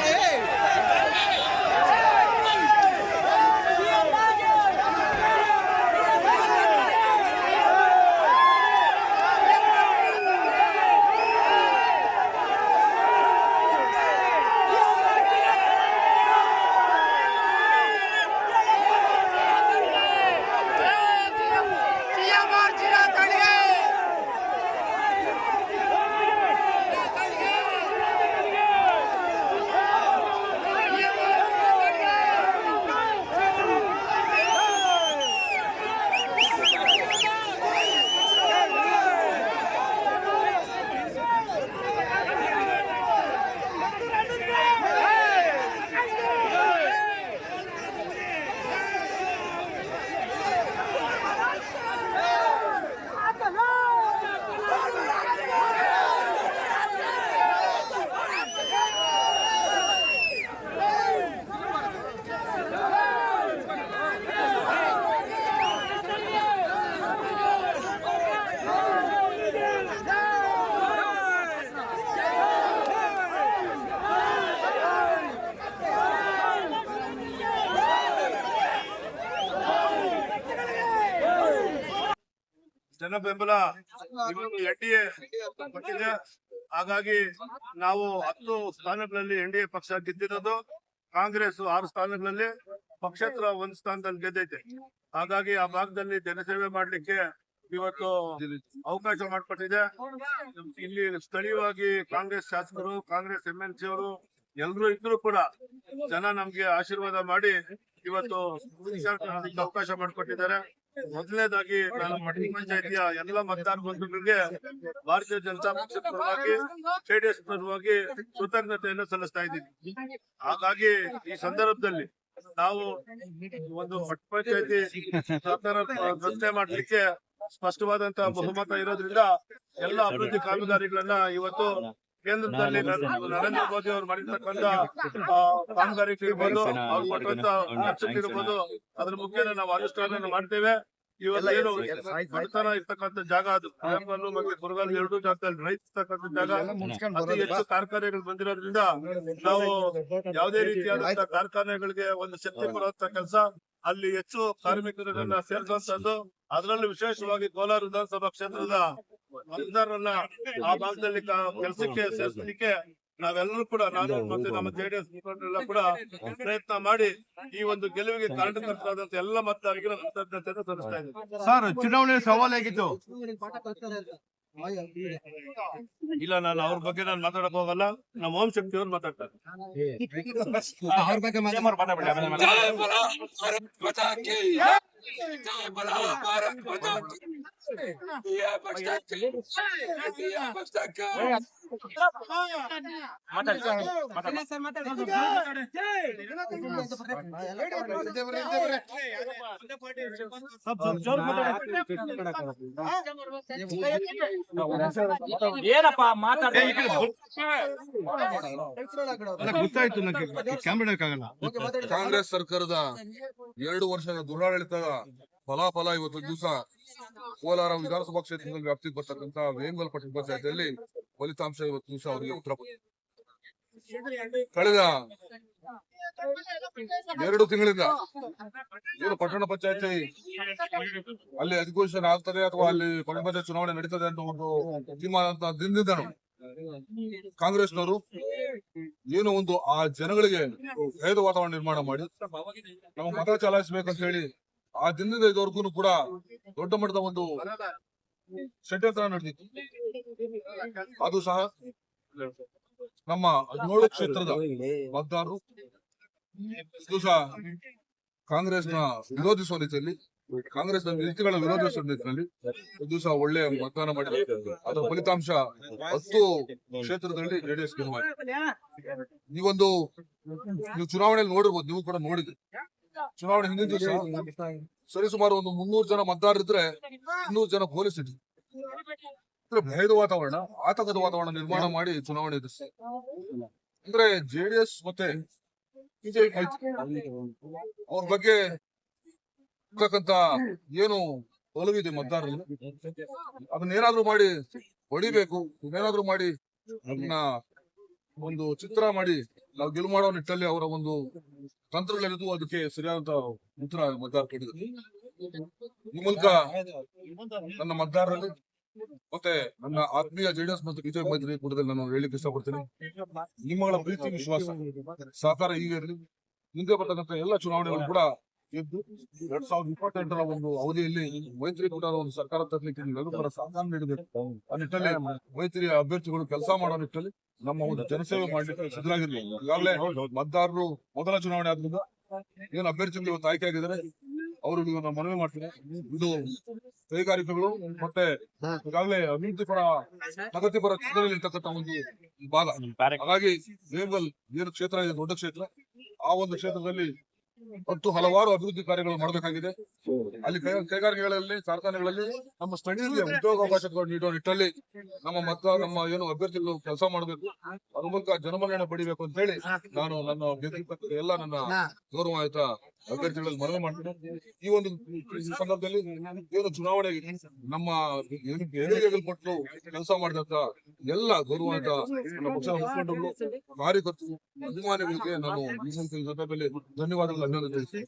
ಹೇಳಿ ಜನ ಬೆಂಬಲ ಇವತ್ತು ಎನ್ ಡಿ ಎ ಕೊಟ್ಟಿದೆ. ಹಾಗಾಗಿ ನಾವು ಹತ್ತು ಸ್ಥಾನಗಳಲ್ಲಿ ಎನ್ ಡಿ ಎ ಪಕ್ಷ ಗೆದ್ದಿರೋದು. ಕಾಂಗ್ರೆಸ್ ಆರು ಸ್ಥಾನಗಳಲ್ಲಿ, ಪಕ್ಷೇತರ ಒಂದ್ ಸ್ಥಾನದಲ್ಲಿ ಗೆದ್ದೈತೆ. ಹಾಗಾಗಿ ಆ ಭಾಗದಲ್ಲಿ ಜನಸೇವೆ ಮಾಡ್ಲಿಕ್ಕೆ ಇವತ್ತು ಅವಕಾಶ ಮಾಡಿಕೊಟ್ಟಿದೆ. ಇಲ್ಲಿ ಸ್ಥಳೀಯವಾಗಿ ಕಾಂಗ್ರೆಸ್ ಶಾಸಕರು, ಕಾಂಗ್ರೆಸ್ ಎಂ ಎಲ್ ಸಿ ಅವರು ಎಲ್ರು ಇದ್ರು ಕೂಡ ಜನ ನಮ್ಗೆ ಆಶೀರ್ವಾದ ಮಾಡಿ ಇವತ್ತು ಅವಕಾಶ ಮಾಡಿಕೊಟ್ಟಿದ್ದಾರೆ. ಮೊದಲನೇದಾಗಿ ನಾನು ಪಟ್ಟಣ ಪಂಚಾಯತಿಯ ಎಲ್ಲ ಮತದಾನ ಬಂಧುಗಳಿಗೆ ಭಾರತೀಯ ಜನತಾ ಪಕ್ಷದ ಪರವಾಗಿ ಜೆಡಿಎಸ್ ಪರವಾಗಿ ಕೃತಜ್ಞತೆಯನ್ನು ಸಲ್ಲಿಸ್ತಾ ಇದ್ದೀನಿ. ಹಾಗಾಗಿ ಈ ಸಂದರ್ಭದಲ್ಲಿ ನಾವು ಒಂದು ಮಠ ಪಂಚಾಯತಿ ರಚನೆ ಮಾಡ್ಲಿಕ್ಕೆ ಸ್ಪಷ್ಟವಾದಂತಹ ಬಹುಮತ ಇರೋದ್ರಿಂದ ಎಲ್ಲ ಅಭಿವೃದ್ಧಿ ಕಾಮಗಾರಿಗಳನ್ನ ಇವತ್ತು ಕೇಂದ್ರದಲ್ಲಿ ನರೇಂದ್ರ ಮೋದಿ ಅವರು ಮಾಡಿರ್ತಕ್ಕಂತ ಕಾಮಗಾರಿಗಳಿರ್ಬೋದು ಅವ್ರು ಕೊಟ್ಟಂತ ಅದರ ಅದ್ರ ಮುಖ್ಯ ನಾವು ಅನುಷ್ಠಾನ ಮಾಡ್ತೇವೆ. ಇವತ್ತು ಏನು ಬಡತನ ಇರ್ತಕ್ಕಂಥ ಜಾಗ ಅದು. ಆಯಪ್ಪಲು ಮತ್ತೆ ಕುರುಗಲ್ ಎರಡು ಜಾಗದಲ್ಲಿ ರೈತ ಇರ್ತಕ್ಕಂಥ ಜಾಗ ಅತಿ ಹೆಚ್ಚು ಕಾರ್ಖಾನೆಗಳು ಬಂದಿರೋದ್ರಿಂದ ನಾವು ಯಾವುದೇ ರೀತಿಯಾದಂತಹ ಕಾರ್ಖಾನೆಗಳಿಗೆ ಒಂದು ಶಕ್ತಿ ಕೊಡುವಂತ ಕೆಲಸ ಅಲ್ಲಿ ಹೆಚ್ಚು ಕಾರ್ಮಿಕರನ್ನ ಸೇರಿಸುವಂತದ್ದು ಅದರಲ್ಲೂ ವಿಶೇಷವಾಗಿ ಕೋಲಾರ ವಿಧಾನಸಭಾ ಕ್ಷೇತ್ರದ ಮತದಾರರನ್ನ ಆ ಭಾಗದಲ್ಲಿ ಕೆಲಸಕ್ಕೆ ಸೇರಿಸಲಿಕ್ಕೆ ನಾವೆಲ್ಲರೂ ಕೂಡ ನಾನು ಮತ್ತೆ ನಮ್ಮ ಜೆಡಿಎಸ್ ಮುಖಂಡರೆಲ್ಲ ಕೂಡ ಪ್ರಯತ್ನ ಮಾಡಿ ಈ ಒಂದು ಗೆಲುವಿಗೆ ಕಾರಣಕರ್ತರಾದಂತ ಎಲ್ಲ ಮತದಾರರಿಗೆ ಅವರಿಗೆ ಕೃತಜ್ಞತೆಯನ್ನು ತೋರಿಸ್ತಾ ಇದ್ದೀನಿ. ಸರ್ ಚುನಾವಣೆ ಸವಾಲ್ ಹೇಗಿತ್ತು ಇಲ್ಲ ನಾನು ಅವ್ರ ಬಗ್ಗೆ ನಾನು ಮಾತಾಡಕ್ ಹೋಗಲ್ಲ ನಮ್ಮ ಓಂ ಶಕ್ತಿ ಅವ್ರು ಮಾತಾಡ್ತಾರೆ ಅವ್ರ ಬಗ್ಗೆ जय ಗೊತ್ತಾಯ್ತು ಕಾಂಗ್ರೆಸ್ ಸರ್ಕಾರದ ಎರಡು ವರ್ಷದ ದುರಾಡಳಿತದ ಫಲಾಫಲ ಇವತ್ತು ದಿವಸ ಕೋಲಾರ ವಿಧಾನಸಭಾ ಕ್ಷೇತ್ರದ ವ್ಯಾಪ್ತಿಗೆ ಬರ್ತಕ್ಕಂತ ವೇಂಗಲ್ ಪಟ್ಟಣ ಪಂಚಾಯತಿಯಲ್ಲಿ ಫಲಿತಾಂಶ ಇವತ್ತು ದಿವಸ ಅವರಿಗೆ ಉತ್ತರ ಕಳೆದ ಎರಡು ತಿಂಗಳಿಂದ ಏನು ಪಟ್ಟಣ ಪಂಚಾಯತಿ ಅಲ್ಲಿ ಅಧಿವೇಶನ ಆಗ್ತದೆ ಅಥವಾ ಅಲ್ಲಿ ಪಟ್ಟಣ ಪಂಚಾಯತ್ ಚುನಾವಣೆ ನಡೀತದೆ ಅಂತ ಒಂದು ತೀರ್ಮಾನ ಅಂತ ದಿನದಿಂದನು ಕಾಂಗ್ರೆಸ್ನವರು ಏನೋ ಒಂದು ಆ ಜನಗಳಿಗೆ ಭೇದ ವಾತಾವರಣ ನಿರ್ಮಾಣ ಮಾಡಿ ನಾವು ಮತ ಚಲಾಯಿಸಬೇಕಂತ ಹೇಳಿ ಆ ದಿನದಿಂದ ಇದುವರೆಗೂ ಕೂಡ ದೊಡ್ಡ ಮಟ್ಟದ ಒಂದು ಷಡ್ಯಂತ್ರ ನಡೆದಿತ್ತು. ಅದು ಸಹ ನಮ್ಮ ಹದಿನೇಳು ಕ್ಷೇತ್ರದ ಕಾಂಗ್ರೆಸ್ನ ವಿರೋಧಿಸುವ ರೀತಿಯಲ್ಲಿ ಕಾಂಗ್ರೆಸ್ನ ನೀತಿಗಳ ವಿರೋಧಿಸುವ ನಿಟ್ಟಿನಲ್ಲಿ ಒಂದು ದಿವಸ ಒಳ್ಳೆ ಮತದಾನ ಮಾಡಿ ಅದರ ಫಲಿತಾಂಶ ಹತ್ತು ಕ್ಷೇತ್ರದಲ್ಲಿ ಜೆಡಿಎಸ್ ಈ ಒಂದು ನೀವು ಚುನಾವಣೆಯಲ್ಲಿ ನೋಡಿರ್ಬೋದು, ನೀವು ಕೂಡ ನೋಡಿದ್ರಿ. ಚುನಾವಣೆ ಹಿಂದಿನ ದಿವಸ ಸರಿಸುಮಾರು ಒಂದು ಮುನ್ನೂರು ಜನ ಮತದಾರರಿದ್ರೆ ಇನ್ನೂರು ಜನ ಪೊಲೀಸ್ ಇದ್ರು ಭಯದ ವಾತಾವರಣ ಆತಂಕದ ವಾತಾವರಣ ನಿರ್ಮಾಣ ಮಾಡಿ ಚುನಾವಣೆ ಎದುರಿಸಿ ಅಂದ್ರೆ ಜೆಡಿಎಸ್ ಮತ್ತೆ ಬಿಜೆಪಿ ಅವ್ರ ಬಗ್ಗೆ ಇರ್ತಕ್ಕಂತ ಏನು ಒಲವಿದೆ ಮತದಾರರಲ್ಲಿ? ಅದನ್ನೇನಾದ್ರೂ ಮಾಡಿ ಹೊಡಿಬೇಕು ಏನಾದ್ರೂ ಮಾಡಿ ಅದನ್ನ ಒಂದು ಚಿತ್ರ ಮಾಡಿ ನಾವು ಗೆಲುವು ಮಾಡೋ ನಿಟ್ಟಲ್ಲಿ ಅವರ ಒಂದು ತಂತ್ರಗಳಿದ್ದು ಅದಕ್ಕೆ ಸರಿಯಾದಂತ ಉತ್ತರ ಮತದಾರ ಕೇಳಿದ್ರು ಈ ಮೂಲಕ ನನ್ನ ಮತದಾರರಲ್ಲಿ ಮತ್ತೆ ನನ್ನ ಆತ್ಮೀಯ ಜೆಡಿಎಸ್ ಮತ್ತು ಬಿಜೆಪಿ ಮೈತ್ರಿ ಕೂಟದಲ್ಲಿ ನಾನು ಹೇಳಿಕ್ಕೆ ಇಷ್ಟಪಡ್ತೀನಿ. ನಿಮ್ಮಗಳ ಪ್ರೀತಿ ವಿಶ್ವಾಸ. ಸಹಕಾರ ಈಗ ಇರಲಿ. ಮುಂದೆ ಬರ್ತಕ್ಕಂಥ ಎಲ್ಲ ಚುನಾವಣೆಗಳು ಕೂಡ ಇದ್ದು ಎರಡ್ ಸಾವಿರದ ಇಪ್ಪತ್ತೆಂಟರ ಒಂದು ಅವಧಿಯಲ್ಲಿ ಮೈತ್ರಿಕೂಟದ ಒಂದು ಸರ್ಕಾರ ತರಲಿಕ್ಕೆ ನೀವೆಲ್ಲರೂ ಕೂಡ ಸಹಕಾರ ನೀಡಬೇಕು. ಆ ನಿಟ್ಟಲ್ಲಿ ಮೈತ್ರಿ ಅಭ್ಯರ್ಥಿಗಳು ಕೆಲಸ ಮಾಡೋ ನಿಟ್ಟಲ್ಲಿ ನಮ್ಮ ಒಂದು ಜನಸೇವೆ ಮಾಡಲಿಕ್ಕೆ ಸಿದ್ಧರಾಗಿರ್ಲಿ ಈಗಾಗಲೇ ಮತದಾರರು ಮೊದಲ ಚುನಾವಣೆ ಆದ್ರಿಂದ ಏನು ಅಭ್ಯರ್ಥಿಗಳು ಇವತ್ತು ಆಯ್ಕೆ ಆಗಿದ್ದಾರೆ ಅವರು ಮನವಿ ಮಾಡ್ತೀನಿ ಇದು ಕೈಗಾರಿಕೆಗಳು ಮತ್ತೆ ಈಗಾಗಲೇ ಅಭಿವೃದ್ಧಿ ಪರ ಪ್ರಗತಿ ಪರ ಚಿಂತನೆಯಲ್ಲಿ ಇರ್ತಕ್ಕಂಥ ಒಂದು ಭಾಗ. ಹಾಗಾಗಿ ವೇಗಲ್ ಏನು ಕ್ಷೇತ್ರ ಇದೆ ದೊಡ್ಡ ಕ್ಷೇತ್ರ ಆ ಒಂದು ಕ್ಷೇತ್ರದಲ್ಲಿ ಹತ್ತು ಹಲವಾರು ಅಭಿವೃದ್ಧಿ ಕಾರ್ಯಗಳು ಮಾಡಬೇಕಾಗಿದೆ. ಅಲ್ಲಿ ಕೈಗಾರಿಕೆಗಳಲ್ಲಿ ಕಾರ್ಖಾನೆಗಳಲ್ಲಿ ನಮ್ಮ ಸ್ಥಳೀಯ ಉದ್ಯೋಗಾವಕಾಶಗಳು ನೀಡುವ ನಿಟ್ಟಲ್ಲಿ ನಮ್ಮ ಮತ ನಮ್ಮ ಏನು ಅಭ್ಯರ್ಥಿಗಳು ಕೆಲಸ ಮಾಡಬೇಕು ಅದ್ರ ಮೂಲಕ ಜನಮನ್ನಣೆ ಪಡಿಬೇಕು ಅಂತ ಹೇಳಿ ನಾನು ನನ್ನ ಎಲ್ಲ ನನ್ನ ಗೌರವಾಯಿತ ಅಭ್ಯರ್ಥಿಗಳಲ್ಲಿ ಮನವಿ ಮಾಡ್ತೀನಿ. ಈ ಒಂದು ಸಂದರ್ಭದಲ್ಲಿ ಏನು ಚುನಾವಣೆಗೆ ನಮ್ಮ ಕೊಟ್ಟು ಕೆಲಸ ಮಾಡಿದಂತ ಎಲ್ಲ ಗೌರವಾಯಿತ ನನ್ನ ಪಕ್ಷದ ಮುಖಂಡರು ಕಾರ್ಯಕರ್ತರು ಅಭಿಮಾನಿಗಳಿಗೆ ನಾನು ಈ ಸಂದರ್ಭದಲ್ಲಿ ಧನ್ಯವಾದಗಳು ಅಭಿನಂದನೆ ತಿಳಿಸ್ತೀನಿ